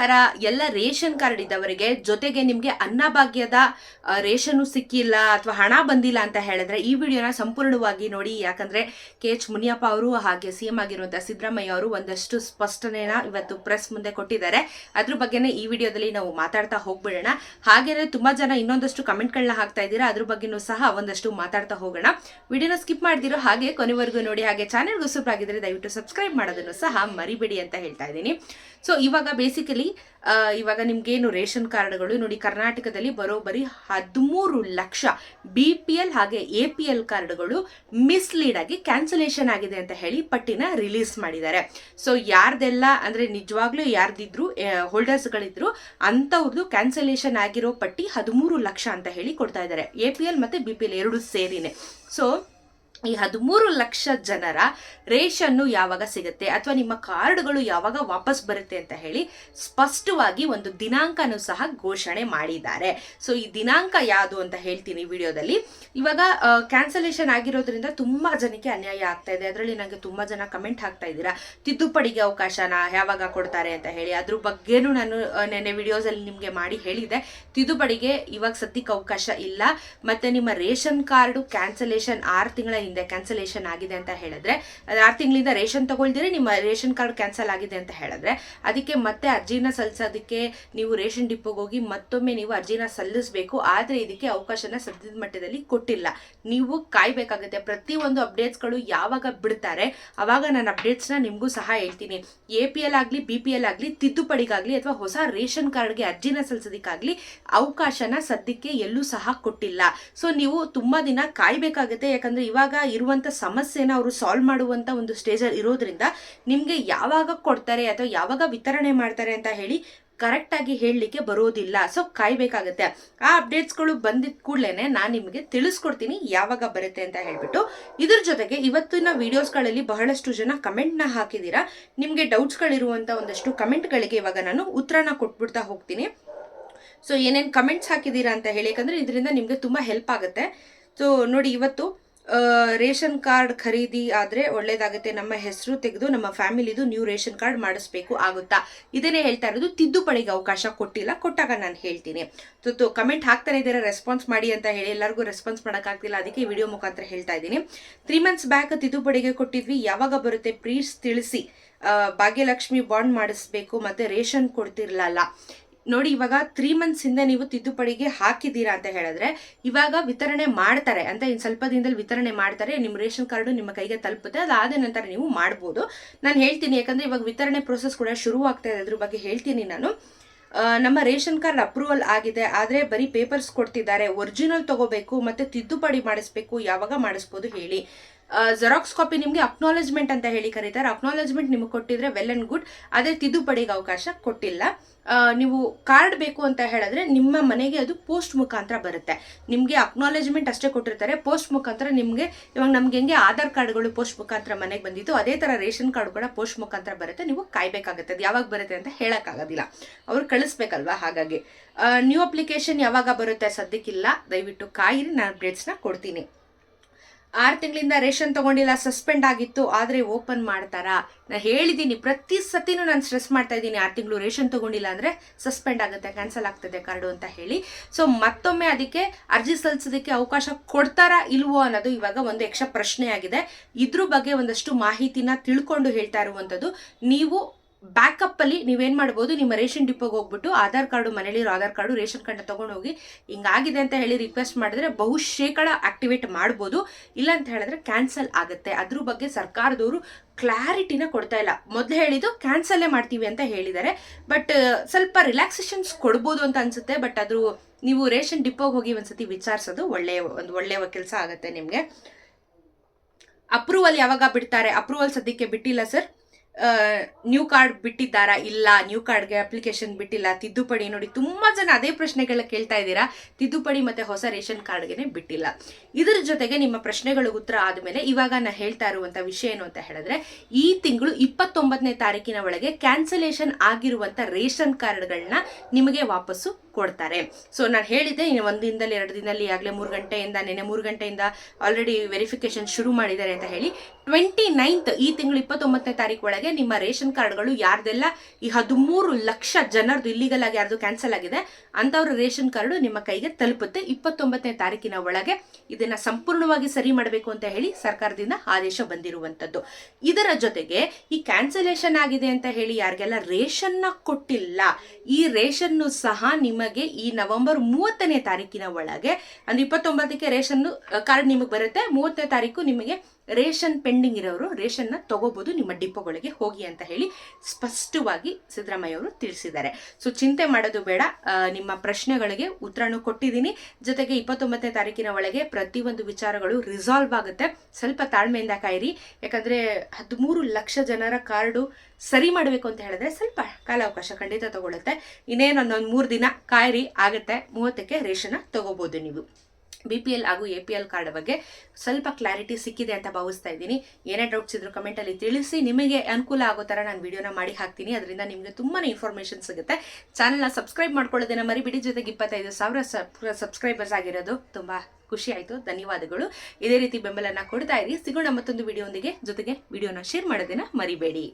ನಮಸ್ಕಾರ ಎಲ್ಲ ration card ಇದ್ದವರಿಗೆ ಜೊತೆಗೆ ನಿಮಗೆ ಅನ್ನಭಾಗ್ಯದ ರೇಷನ್ನು ಸಿಕ್ಕಿಲ್ಲ ಅಥವಾ ಹಣ ಬಂದಿಲ್ಲ ಅಂತ ಹೇಳಿದ್ರೆ ಈ ವಿಡಿಯೋನ ಸಂಪೂರ್ಣವಾಗಿ ನೋಡಿ. ಯಾಕಂದ್ರೆ ಕೆ ಎಚ್ ಮುನಿಯಪ್ಪ ಅವರು ಹಾಗೆ ಸಿ ಎಂ ಆಗಿರುವಂತಹ ಸಿದ್ದರಾಮಯ್ಯ ಅವರು ಒಂದಷ್ಟು ಸ್ಪಷ್ಟನೆನ ಇವತ್ತು ಪ್ರೆಸ್ ಮುಂದೆ ಕೊಟ್ಟಿದ್ದಾರೆ. ಅದ್ರ ಬಗ್ಗೆನೇ ಈ ವಿಡಿಯೋದಲ್ಲಿ ನಾವು ಮಾತಾಡ್ತಾ ಹೋಗ್ಬಿಡೋಣ. ಹಾಗೇನೆ ತುಂಬಾ ಜನ ಇನ್ನೊಂದಷ್ಟು ಕಮೆಂಟ್ಗಳನ್ನ ಹಾಕ್ತಾ ಇದ್ದೀರಾ, ಅದ್ರ ಬಗ್ಗೆನೂ ಸಹ ಒಂದಷ್ಟು ಮಾತಾಡ್ತಾ ಹೋಗೋಣ. ವಿಡಿಯೋನ ಸ್ಕಿಪ್ ಮಾಡ್ದಿರೋ ಹಾಗೆ ಕೊನೆವರೆಗೂ ನೋಡಿ, ಹಾಗೆ ಚಾನೆಲ್ಗೂ ಸೂಪರ್ ಆಗಿದ್ರೆ ದಯವಿಟ್ಟು ಸಬ್ಸ್ಕ್ರೈಬ್ ಮಾಡೋದನ್ನು ಸಹ ಮರಿಬೇಡಿ ಅಂತ ಹೇಳ್ತಾ ಇದ್ದೀನಿ. ಸೊ, ಇವಾಗ ಬೇಸಿಕಲಿ ಇವಾಗ ನಿಮ್ಗೇನು ರೇಷನ್ ಕಾರ್ಡ್ಗಳು, ನೋಡಿ ಕರ್ನಾಟಕದಲ್ಲಿ ಬರೋಬ್ಬರಿ ಹದಿಮೂರು ಲಕ್ಷ ಬಿ ಪಿ ಎಲ್ ಹಾಗೆ ಎ ಪಿ ಎಲ್ ಕಾರ್ಡ್ಗಳು ಮಿಸ್ಲೀಡ್ ಆಗಿ ಕ್ಯಾನ್ಸಲೇಷನ್ ಆಗಿದೆ ಅಂತ ಹೇಳಿ ಪಟ್ಟಿನ ರಿಲೀಸ್ ಮಾಡಿದ್ದಾರೆ. ಸೊ ಯಾರ್ದೆಲ್ಲ ಅಂದ್ರೆ ನಿಜವಾಗ್ಲೂ ಯಾರ್ದಿದ್ರು ಹೋಲ್ಡರ್ಸ್ಗಳಿದ್ರು ಅಂಥವ್ರದ್ದು ಕ್ಯಾನ್ಸಲೇಷನ್ ಆಗಿರೋ ಪಟ್ಟಿ ಹದಿಮೂರು ಲಕ್ಷ ಅಂತ ಹೇಳಿ ಕೊಡ್ತಾ ಇದ್ದಾರೆ. ಎ ಪಿ ಎಲ್ ಮತ್ತೆ ಬಿ ಪಿ ಎಲ್ ಎರಡು ಸೇರಿನೇ. ಸೊ ಈ ಹದಿಮೂರು ಲಕ್ಷ ಜನರ ರೇಷನ್ನು ಯಾವಾಗ ಸಿಗುತ್ತೆ ಅಥವಾ ನಿಮ್ಮ ಕಾರ್ಡ್ಗಳು ಯಾವಾಗ ವಾಪಸ್ ಬರುತ್ತೆ ಅಂತ ಹೇಳಿ ಸ್ಪಷ್ಟವಾಗಿ ಒಂದು ದಿನಾಂಕನೂ ಸಹ ಘೋಷಣೆ ಮಾಡಿದ್ದಾರೆ. ಸೊ ಈ ದಿನಾಂಕ ಯಾವುದು ಅಂತ ಹೇಳ್ತೀನಿ ವಿಡಿಯೋದಲ್ಲಿ. ಇವಾಗ ಕ್ಯಾನ್ಸಲೇಷನ್ ಆಗಿರೋದ್ರಿಂದ ತುಂಬ ಜನಕ್ಕೆ ಅನ್ಯಾಯ ಆಗ್ತಾ ಇದೆ. ಅದರಲ್ಲಿ ನನಗೆ ತುಂಬ ಜನ ಕಮೆಂಟ್ ಹಾಕ್ತಾ ಇದ್ದೀರಾ ತಿದ್ದುಪಡಿಗೆ ಅವಕಾಶನ ಯಾವಾಗ ಕೊಡ್ತಾರೆ ಅಂತ ಹೇಳಿ. ಅದ್ರ ಬಗ್ಗೆನೂ ನಾನು ಆ, ನೆನ್ನೆ ವಿಡಿಯೋಸ್ ಅಲ್ಲಿ ನಿಮ್ಗೆ ಮಾಡಿ ಹೇಳಿದೆ ತಿದ್ದುಪಡಿಗೆ ಇವಾಗ ಸದ್ಯಕ್ಕೆ ಅವಕಾಶ ಇಲ್ಲ. ಮತ್ತೆ ನಿಮ್ಮ ರೇಷನ್ ಕಾರ್ಡು ಕ್ಯಾನ್ಸಲೇಷನ್ ಆರು ತಿಂಗಳ ಹಿಂದೆ ಕ್ಯಾನ್ಸಲೇಷನ್ ಆಗಿದೆ ಅಂತ ಹೇಳಿದ್ರೆ ಆರು ತಿಂಗಳಿಂದ ರೇಷನ್ ತಗೊಳ್ದಿರೆ, ನಿಮ್ಮ ರೇಷನ್ ಕಾರ್ಡ್ ಕ್ಯಾನ್ಸಲ್ ಆಗಿದೆ ಅಂತ ಹೇಳಿದ್ರೆ, ಅದಕ್ಕೆ ಮತ್ತೆ ಅರ್ಜಿನ ಸಲ್ಲಿಸೋದಕ್ಕೆ ನೀವು ರೇಷನ್ ಡಿಪೋಗೆ ಹೋಗಿ ಮತ್ತೊಮ್ಮೆ ನೀವು ಅರ್ಜಿನ ಸಲ್ಲಿಸಬೇಕು. ಆದರೆ ಇದಕ್ಕೆ ಅವಕಾಶನ ಸದ್ಯದ ಮಟ್ಟದಲ್ಲಿ ಕೊಟ್ಟಿಲ್ಲ. ನೀವು ಕಾಯ್ಬೇಕಾಗುತ್ತೆ. ಪ್ರತಿಯೊಂದು ಅಪ್ಡೇಟ್ಸ್ಗಳು ಯಾವಾಗ ಬಿಡ್ತಾರೆ, ಅವಾಗ ನಾನು ಅಪ್ಡೇಟ್ಸ್ನ ನಿಮಗೂ ಸಹ ಹೇಳ್ತೀನಿ. ಎ ಪಿ ಎಲ್ ಆಗಲಿ ಬಿ ಪಿ ಎಲ್ ಆಗಲಿ, ತಿದ್ದುಪಡಿಗಾಗಲಿ ಅಥವಾ ಹೊಸ ರೇಷನ್ ಕಾರ್ಡ್ಗೆ ಅರ್ಜಿನ ಸಲ್ಲಿಸೋದಕ್ಕಾಗಲಿ ಅವಕಾಶನ ಸದ್ಯಕ್ಕೆ ಎಲ್ಲೂ ಸಹ ಕೊಟ್ಟಿಲ್ಲ. ಸೊ ನೀವು ತುಂಬ ದಿನ ಕಾಯ್ಬೇಕಾಗುತ್ತೆ. ಯಾಕಂದ್ರೆ ಇವಾಗ ಇರುವಂತ ಸಮಸ್ಯೆನ ಅವರು ಸಾಲ್ವ್ ಮಾಡುವಂತ ಒಂದು ಸ್ಟೇಜಲ್ಲಿ ಇರೋದ್ರಿಂದ ನಿಮಗೆ ಯಾವಾಗ ಕೊಡ್ತಾರೆ ಅಥವಾ ಯಾವಾಗ ವಿತರಣೆ ಮಾಡ್ತಾರೆ ಅಂತ ಹೇಳಿ ಕರೆಕ್ಟಾಗಿ ಹೇಳಲಿಕ್ಕೆ ಬರೋದಿಲ್ಲ. ಸೊ ಕಾಯ್ಬೇಕಾಗತ್ತೆ. ಆ ಅಪ್ಡೇಟ್ಸ್ಗಳು ಬಂದಿದ ಕೂಡಲೇ ನಾನು ನಿಮಗೆ ತಿಳಿಸ್ಕೊಡ್ತೀನಿ ಯಾವಾಗ ಬರುತ್ತೆ ಅಂತ ಹೇಳ್ಬಿಟ್ಟು. ಇದ್ರ ಜೊತೆಗೆ ಇವತ್ತಿನ ವಿಡಿಯೋಸ್ಗಳಲ್ಲಿ ಬಹಳಷ್ಟು ಜನ ಕಮೆಂಟ್ನ ಹಾಕಿದ್ದೀರಾ ನಿಮಗೆ ಡೌಟ್ಸ್ಗಳಿರುವಂಥ ಒಂದಷ್ಟು ಕಮೆಂಟ್ಗಳಿಗೆ ಇವಾಗ ನಾನು ಉತ್ತರನ ಕೊಟ್ಬಿಡ್ತಾ ಹೋಗ್ತೀನಿ. ಸೊ ಏನೇನು ಕಮೆಂಟ್ಸ್ ಹಾಕಿದ್ದೀರಾ ಅಂತ ಹೇಳಿ, ಯಾಕಂದ್ರೆ ಇದರಿಂದ ನಿಮಗೆ ತುಂಬ ಹೆಲ್ಪ್ ಆಗುತ್ತೆ. ಸೊ ನೋಡಿ, ಇವತ್ತು ರೇಷನ್ ಕಾರ್ಡ್ ಖರೀದಿ ಆದರೆ ಒಳ್ಳೇದಾಗುತ್ತೆ. ನಮ್ಮ ಹೆಸರು ತೆಗೆದು ನಮ್ಮ ಫ್ಯಾಮಿಲಿದು ನ್ಯೂ ರೇಷನ್ ಕಾರ್ಡ್ ಮಾಡಿಸ್ಬೇಕು ಆಗುತ್ತಾ? ಇದನ್ನೇ ಹೇಳ್ತಾ ಇರೋದು, ತಿದ್ದುಪಡಿಗೆ ಅವಕಾಶ ಕೊಟ್ಟಿಲ್ಲ, ಕೊಟ್ಟಾಗ ನಾನು ಹೇಳ್ತೀನಿ. ತುತ್ತು ಕಮೆಂಟ್ ಹಾಕ್ತಾನೆ ಇದ್ದಾರೆ ರೆಸ್ಪಾನ್ಸ್ ಮಾಡಿ ಅಂತ ಹೇಳಿ, ಎಲ್ಲರಿಗೂ ರೆಸ್ಪಾನ್ಸ್ ಮಾಡೋಕ್ಕಾಗ್ತಿಲ್ಲ, ಅದಕ್ಕೆ ವಿಡಿಯೋ ಮುಖಾಂತರ ಹೇಳ್ತಾ ಇದ್ದೀನಿ. ತ್ರೀ ಮಂತ್ಸ್ ಬ್ಯಾಕ್ ತಿದ್ದುಪಡಿಗೆ ಕೊಟ್ಟಿದ್ವಿ, ಯಾವಾಗ ಬರುತ್ತೆ ಪ್ಲೀಸ್ ತಿಳಿಸಿ. ಭಾಗ್ಯಲಕ್ಷ್ಮಿ ಬಾಂಡ್ ಮಾಡಿಸ್ಬೇಕು, ಮತ್ತೆ ರೇಷನ್ ಕೊಡ್ತಿರ್ಲಲ್ಲ. ನೋಡಿ, ಇವಾಗ ತ್ರೀ ಮಂತ್ಸ್ ಹಿಂದೆ ನೀವು ತಿದ್ದುಪಡಿಗೆ ಹಾಕಿದ್ದೀರಾ ಅಂತ ಹೇಳಿದ್ರೆ, ಇವಾಗ ವಿತರಣೆ ಮಾಡ್ತಾರೆ ಅಂತ ಇನ್ನು ಸ್ವಲ್ಪ ದಿನದಲ್ಲಿ ವಿತರಣೆ ಮಾಡ್ತಾರೆ, ನಿಮ್ಮ ರೇಷನ್ ಕಾರ್ಡು ನಿಮ್ಮ ಕೈಗೆ ತಲುಪುತ್ತೆ, ಅದಾದ ನಂತರ ನೀವು ಮಾಡ್ಬೋದು. ನಾನು ಹೇಳ್ತೀನಿ, ಯಾಕಂದರೆ ಇವಾಗ ವಿತರಣೆ ಪ್ರೊಸೆಸ್ ಕೂಡ ಶುರು ಆಗ್ತಾ ಇದೆ, ಅದ್ರ ಬಗ್ಗೆ ಹೇಳ್ತೀನಿ ನಾನು. ನಮ್ಮ ರೇಷನ್ ಕಾರ್ಡ್ ಅಪ್ರೂವಲ್ ಆಗಿದೆ, ಆದರೆ ಬರೀ ಪೇಪರ್ಸ್ ಕೊಡ್ತಿದ್ದಾರೆ ಒರಿಜಿನಲ್ ತಗೋಬೇಕು, ಮತ್ತು ತಿದ್ದುಪಡಿ ಮಾಡಿಸ್ಬೇಕು, ಯಾವಾಗ ಮಾಡಿಸ್ಬೋದು ಹೇಳಿ. ಜೆರಾಕ್ಸ್ ಕಾಪಿ ನಿಮಗೆ ಅಕ್ನಾಲೇಜ್ಮೆಂಟ್ ಅಂತ ಹೇಳಿ ಕರೀತಾರೆ. ಅಕ್ನಾಲೇಜ್ಮೆಂಟ್ ನಿಮಗೆ ಕೊಟ್ಟಿದ್ರೆ ವೆಲ್ ಅಂಡ್ ಗುಡ್ ಅದೇ ತಿದ್ದುಪಡಿಗೆ ಅವಕಾಶ ಕೊಟ್ಟಿಲ್ಲ. ನೀವು ಕಾರ್ಡ್ ಬೇಕು ಅಂತ ಹೇಳಿದ್ರೆ ನಿಮ್ಮ ಮನೆಗೆ ಅದು ಪೋಸ್ಟ್ ಮುಖಾಂತರ ಬರುತ್ತೆ. ನಿಮಗೆ ಅಕ್ನಾಲೇಜ್ಮೆಂಟ್ ಅಷ್ಟೇ ಕೊಟ್ಟಿರ್ತಾರೆ. ಪೋಸ್ಟ್ ಮುಖಾಂತರ ನಿಮಗೆ, ಇವಾಗ ನಮ್ಗೆ ಹೆಂಗೆ ಆಧಾರ್ ಕಾರ್ಡ್ಗಳು ಪೋಸ್ಟ್ ಮುಖಾಂತರ ಮನೆಗೆ ಬಂದಿತ್ತು, ಅದೇ ಥರ ರೇಷನ್ ಕಾರ್ಡ್ ಕೂಡ ಪೋಸ್ಟ್ ಮುಖಾಂತರ ಬರುತ್ತೆ. ನೀವು ಕಾಯಬೇಕಾಗುತ್ತೆ. ಅದು ಯಾವಾಗ ಬರುತ್ತೆ ಅಂತ ಹೇಳೋಕ್ಕಾಗೋದಿಲ್ಲ. ಅವ್ರು ಕಳಿಸ್ಬೇಕಲ್ವಾ ಹಾಗಾಗಿ. ನ್ಯೂ ಅಪ್ಲಿಕೇಶನ್ ಯಾವಾಗ ಬರುತ್ತೆ ಸದ್ಯಕ್ಕಿಲ್ಲ ದಯವಿಟ್ಟು ಕಾಯಿರಿ. ನಾನು ಅಪ್ಡೇಟ್ಸ್ನ ಕೊಡ್ತೀನಿ. ಆರು ತಿಂಗಳಿಂದ ರೇಷನ್ ತಗೊಂಡಿಲ್ಲ, ಸಸ್ಪೆಂಡ್ ಆಗಿತ್ತು, ಆದರೆ ಓಪನ್ ಮಾಡ್ತಾರಾ. ನಾನು ಹೇಳಿದ್ದೀನಿ ಪ್ರತಿ ಸತಿನೂ ನಾನು ಸ್ಟ್ರೆಸ್ ಮಾಡ್ತಾ ಇದ್ದೀನಿ ಆರು ತಿಂಗಳು ರೇಷನ್ ತಗೊಂಡಿಲ್ಲ ಅಂದರೆ ಸಸ್ಪೆಂಡ್ ಆಗುತ್ತೆ, ಕ್ಯಾನ್ಸಲ್ ಆಗ್ತದೆ ಕಾರ್ಡು ಅಂತ ಹೇಳಿ. ಸೊ ಮತ್ತೊಮ್ಮೆ ಅದಕ್ಕೆ ಅರ್ಜಿ ಸಲ್ಲಿಸೋದಕ್ಕೆ ಅವಕಾಶ ಕೊಡ್ತಾರಾ ಇಲ್ವೋ ಅನ್ನೋದು ಇವಾಗ ಒಂದು ಯಕ್ಷ ಪ್ರಶ್ನೆ ಆಗಿದೆ ಇದ್ರ ಬಗ್ಗೆ ಒಂದಷ್ಟು ಮಾಹಿತಿನ ತಿಳ್ಕೊಂಡು ಹೇಳ್ತಾ ಇರುವಂಥದ್ದು, ನೀವು ಬ್ಯಾಕಪ್ ಅಲ್ಲಿ ನೀವೇನ್ ಮಾಡ್ಬೋದು, ನಿಮ್ಮ ರೇಷನ್ ಡಿಪೋಗೆ ಹೋಗ್ಬಿಟ್ಟು ಆಧಾರ್ ಕಾರ್ಡು, ಮನೇಲಿರೋ ಆಧಾರ್ ಕಾರ್ಡು, ರೇಷನ್ ಕಾರ್ಡ್ನ ತಗೊಂಡು ಹೋಗಿ ಹಿಂಗಾಗಿದೆ ಅಂತ ಹೇಳಿ ರಿಕ್ವೆಸ್ಟ್ ಮಾಡಿದ್ರೆ ಬಹುಶೇಕಡ ಆಕ್ಟಿವೇಟ್ ಮಾಡ್ಬೋದು. ಇಲ್ಲ ಅಂತ ಹೇಳಿದ್ರೆ ಕ್ಯಾನ್ಸಲ್ ಆಗುತ್ತೆ. ಅದ್ರ ಬಗ್ಗೆ ಸರ್ಕಾರದವರು ಕ್ಲಾರಿಟಿನ ಕೊಡ್ತಾ ಇಲ್ಲ. ಮೊದಲು ಹೇಳಿದ್ದು ಕ್ಯಾನ್ಸಲ್ಲೇ ಮಾಡ್ತೀವಿ ಅಂತ ಹೇಳಿದ್ದಾರೆ. ಬಟ್ ಸ್ವಲ್ಪ ರಿಲ್ಯಾಕ್ಸೇಷನ್ಸ್ ಕೊಡ್ಬೋದು ಅಂತ ಅನ್ಸುತ್ತೆ. ಬಟ್ ಅದು ನೀವು ರೇಷನ್ ಡಿಪೋಗೆ ಹೋಗಿ ಒಂದ್ಸತಿ ವಿಚಾರಿಸೋದು ಒಳ್ಳೆಯ, ಒಂದು ಒಳ್ಳೆಯ ಕೆಲಸ ಆಗುತ್ತೆ ನಿಮಗೆ. ಅಪ್ರೂವಲ್ ಯಾವಾಗ ಬಿಡ್ತಾರೆ? ಅಪ್ರೂವಲ್ ಸದ್ಯಕ್ಕೆ ಬಿಟ್ಟಿಲ್ಲ ಸರ್ ನ್ಯೂ ಕಾರ್ಡ್ ಬಿಟ್ಟಿದ್ದಾರಾ ಇಲ್ಲ ನ್ಯೂ ಕಾರ್ಡ್ಗೆ ಅಪ್ಲಿಕೇಶನ್ ಬಿಟ್ಟಿಲ್ಲ, ತಿದ್ದುಪಡಿ ನೋಡಿ, ತುಂಬ ಜನ ಅದೇ ಪ್ರಶ್ನೆಗಳ ಕೇಳ್ತಾ ಇದ್ದೀರಾ. ತಿದ್ದುಪಡಿ ಮತ್ತು ಹೊಸ ರೇಷನ್ ಕಾರ್ಡ್ಗೆ ಬಿಟ್ಟಿಲ್ಲ. ಇದರ ಜೊತೆಗೆ ನಿಮ್ಮ ಪ್ರಶ್ನೆಗಳಿಗೆ ಉತ್ತರ ಆದಮೇಲೆ ಇವಾಗ ನಾನು ಹೇಳ್ತಾ ಇರುವಂಥ ವಿಷಯ ಏನು ಅಂತ ಹೇಳಿದ್ರೆ, ಈ ತಿಂಗಳು ಇಪ್ಪತ್ತೊಂಬತ್ತನೇ ತಾರೀಕಿನ ಒಳಗೆ ಕ್ಯಾನ್ಸಲೇಷನ್ ಆಗಿರುವಂಥ ರೇಷನ್ ಕಾರ್ಡ್ಗಳನ್ನ ನಿಮಗೆ ವಾಪಸ್ಸು ಕೊಡ್ತಾರೆ. ಸೊ ನಾನು ಹೇಳಿದ್ದೆ ಒಂದು ದಿನದಲ್ಲಿ, ಎರಡು ದಿನದಲ್ಲಿ ಆಗಲೇ ಮೂರು ಗಂಟೆಯಿಂದ ನೆನೆ ಮೂರು ಗಂಟೆಯಿಂದ ಆಲ್ರೆಡಿ ವೆರಿಫಿಕೇಶನ್ ಶುರು ಮಾಡಿದ್ದಾರೆ ಅಂತ ಹೇಳಿ ಟ್ವೆಂಟಿ ನೈನ್ತ್ ಈ ತಿಂಗಳು ಇಪ್ಪತ್ತೊಂಬತ್ತನೇ ತಾರೀಕು ಒಳಗೆ ನಿಮ್ಮ ರೇಷನ್ ಕಾರ್ಡ್ಗಳು ಯಾರ್ದೆಲ್ಲ ಈ ಹದಿಮೂರು ಲಕ್ಷ ಜನರದು ಇಲ್ಲಿಗಲ್ ಆಗಿ ಯಾರ್ದು ಕ್ಯಾನ್ಸಲ್ ಆಗಿದೆ, ಅಂಥವ್ರ ರೇಷನ್ ಕಾರ್ಡು ನಿಮ್ಮ ಕೈಗೆ ತಲುಪುತ್ತೆ. ಇಪ್ಪತ್ತೊಂಬತ್ತನೇ ತಾರೀಕಿನ ಒಳಗೆ ಇದನ್ನ ಸಂಪೂರ್ಣವಾಗಿ ಸರಿ ಮಾಡಬೇಕು ಅಂತ ಹೇಳಿ ಸರ್ಕಾರದಿಂದ ಆದೇಶ ಬಂದಿರುವಂತದ್ದು ಇದರ ಜೊತೆಗೆ ಈ ಕ್ಯಾನ್ಸಲೇಷನ್ ಆಗಿದೆ ಅಂತ ಹೇಳಿ ಯಾರಿಗೆಲ್ಲ ರೇಷನ್ನ ಕೊಟ್ಟಿಲ್ಲ, ಈ ರೇಷನ್ನು ಸಹ ನಿಮಗೆ ಈ ನವೆಂಬರ್ ಮೂವತ್ತನೇ ತಾರೀಕಿನ ಒಳಗೆ, ಅಂದ್ರೆ ಇಪ್ಪತ್ತೊಂಬತ್ತಕ್ಕೆ ರೇಷನ್ ಕಾರ್ಡ್ ನಿಮಗೆ ಬರುತ್ತೆ, ಮೂವತ್ತನೇ ತಾರೀಕು ನಿಮಗೆ ರೇಷನ್ ಪೆಂಡಿಂಗ್ ಇರೋರು ರೇಷನ್ನ ತಗೋಬಹುದು ನಿಮ್ಮ ಡಿಪೋಗಳಿಗೆ ಹೋಗಿ ಅಂತ ಹೇಳಿ ಸ್ಪಷ್ಟವಾಗಿ ಸಿದ್ದರಾಮಯ್ಯ ಅವರು ತಿಳಿಸಿದ್ದಾರೆ. ಸೊ ಚಿಂತೆ ಮಾಡೋದು ಬೇಡ. ನಿಮ್ಮ ಪ್ರಶ್ನೆಗಳಿಗೆ ಉತ್ತರನೂ ಕೊಟ್ಟಿದ್ದೀನಿ. ಜೊತೆಗೆ ಇಪ್ಪತ್ತೊಂಬತ್ತನೇ ತಾರೀಕಿನ ಒಳಗೆ ಪ್ರತಿಯೊಂದು ವಿಚಾರಗಳು ರಿಸಾಲ್ವ್ ಆಗುತ್ತೆ. ಸ್ವಲ್ಪ ತಾಳ್ಮೆಯಿಂದ ಕಾಯಿರಿ. ಯಾಕಂದ್ರೆ ಹದಿಮೂರು ಲಕ್ಷ ಜನರ ಕಾರ್ಡು ಸರಿ ಮಾಡಬೇಕು ಅಂತ ಹೇಳಿದ್ರೆ ಸ್ವಲ್ಪ ಕಾಲಾವಕಾಶ ಖಂಡಿತ ತಗೊಳುತ್ತೆ ಇನ್ನೇನು ಒಂದೊಂದು ಮೂರು ದಿನ ಕಾಯಿರಿ, ಆಗುತ್ತೆ. ಮೂವತ್ತಕ್ಕೆ ರೇಷನ್ನ ತಗೋಬಹುದು ನೀವು. ಬಿ ಪಿ ಎಲ್ ಹಾಗೂ ಎ ಪಿ ಎಲ್ ಕಾರ್ಡ್ ಬಗ್ಗೆ ಸ್ವಲ್ಪ ಕ್ಲಾರಿಟಿ ಸಿಕ್ಕಿದೆ ಅಂತ ಭಾವಿಸ್ತಾ ಇದ್ದೀನಿ. ಏನೇ ಡೌಟ್ಸ್ ಇದ್ರು ಕಮೆಂಟಲ್ಲಿ ತಿಳಿಸಿ. ನಿಮಗೆ ಅನುಕೂಲ ಆಗೋ ಥರ ನಾನು ವಿಡಿಯೋನ ಮಾಡಿ ಹಾಕ್ತೀನಿ. ಅದರಿಂದ ನಿಮಗೆ ತುಂಬಾ ಇನ್ಫಾರ್ಮೇಷನ್ ಸಿಗುತ್ತೆ. ಚಾನಲ್ನ ಸಬ್ಸ್ಕ್ರೈಬ್ ಮಾಡ್ಕೊಳ್ಳೋದನ್ನ ಮರಿಬಿಡಿ. ಜೊತೆಗೆ ಇಪ್ಪತ್ತೈದು ಸಾವಿರ ಸಬ್ಸ್ಕ್ರೈಬರ್ಸ್ ಆಗಿರೋದು ತುಂಬ ಖುಷಿ ಆಯಿತು. ಧನ್ಯವಾದಗಳು. ಇದೇ ರೀತಿ ಬೆಂಬಲನ ಕೊಡ್ತಾ ಇರಿ. ಸಿಗೋಣ ಮತ್ತೊಂದು ವಿಡಿಯೋಂದಿಗೆ ಜೊತೆಗೆ ವಿಡಿಯೋನ ಶೇರ್ ಮಾಡೋದನ್ನ ಮರಿಬೇಡಿ.